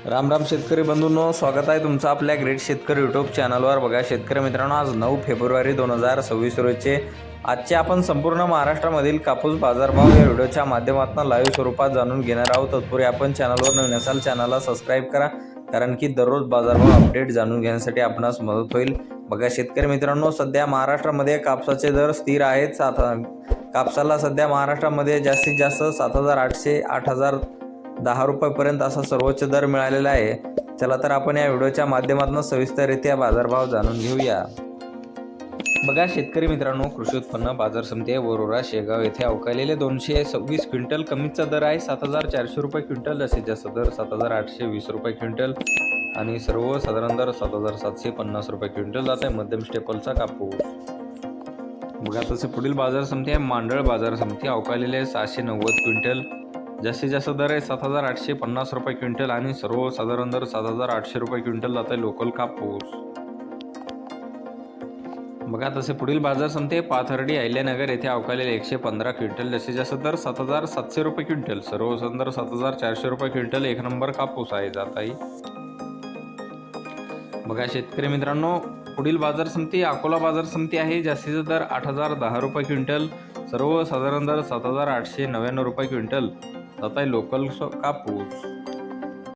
राम राम शेतकरी बंधूंनो स्वागत आहे तुमचं आपल्या ग्रेट शेतकरी यूट्यूब चॅनलवर बघा शेतकरी मित्रांनो आज नऊ फेब्रुवारी दोन हजार सव्वीस रोजचे आजचे आपण संपूर्ण महाराष्ट्रामधील कापूस बाजारभाव या व्हिडिओच्या माध्यमातून लाईव्ह स्वरूपात जाणून घेणार आहोत. तत्पूर्वी आपण चॅनलवर नवीन असाल चॅनलला सबस्क्राईब करा कारण की दररोज बाजारभाव अपडेट जाणून घेण्यासाठी आपणास मदत होईल. बघा शेतकरी मित्रांनो सध्या महाराष्ट्रामध्ये कापसाचे दर स्थिर आहेत. सात कापसाला सध्या महाराष्ट्रामध्ये जास्तीत जास्त सात हजार आठशे आठ हजार दहा रुपयापर्यंत असा सर्वोच्च दर मिळालेला आहे. चला तर आपण या व्हिडिओच्या माध्यमातून सविस्तररित्या बाजारभाव जाणून घेऊया. बघा शेतकरी मित्रांनो कृषी उत्पन्न बाजार समिती आहे वरोरा शेगाव येथे अवकालेले दोनशे सव्वीस क्विंटल कमीचा दर आहे. सात हजार चारशे रुपये क्विंटल जास्तीत जास्त दर सात हजार आठशे वीस रुपये क्विंटल आणि सर्व साधारण दर सात हजार सातशे पन्नास रुपये क्विंटल जात आहे मध्यम स्टेपलचा कापूस. बघा तसे पुढील बाजार समिती आहे. मांडळ बाजार समिती अवकालेले आहे सहाशे नव्वद क्विंटल जास्तीत जास्त दर आहे सात हजार आठशे पन्नास रुपये क्विंटल आणि सर्वसाधारण दर सात हजार आठशे रुपये क्विंटल जात आहे लोकल कापूस. बघा तसे पुढील बाजार समते पाथर्डी अहिल्यानगर येथे अवकालेले एकशे पंधरा क्विंटल जास्तीत जास्त दर सात हजार सातशे रुपये क्विंटल. सर्वसाधारण दर सात हजार चारशे रुपये क्विंटल एक नंबर कापूस आहे जात आहे. बघा शेतकरी मित्रांनो पुढील बाजार समिती अकोला बाजार समिती आहे. जास्तीचा दर आठ हजार दहा रुपये क्विंटल सर्वसाधारण दर सात हजार आठशे नव्याण्णव रुपये क्विंटल. जात आहे लोकल कापूस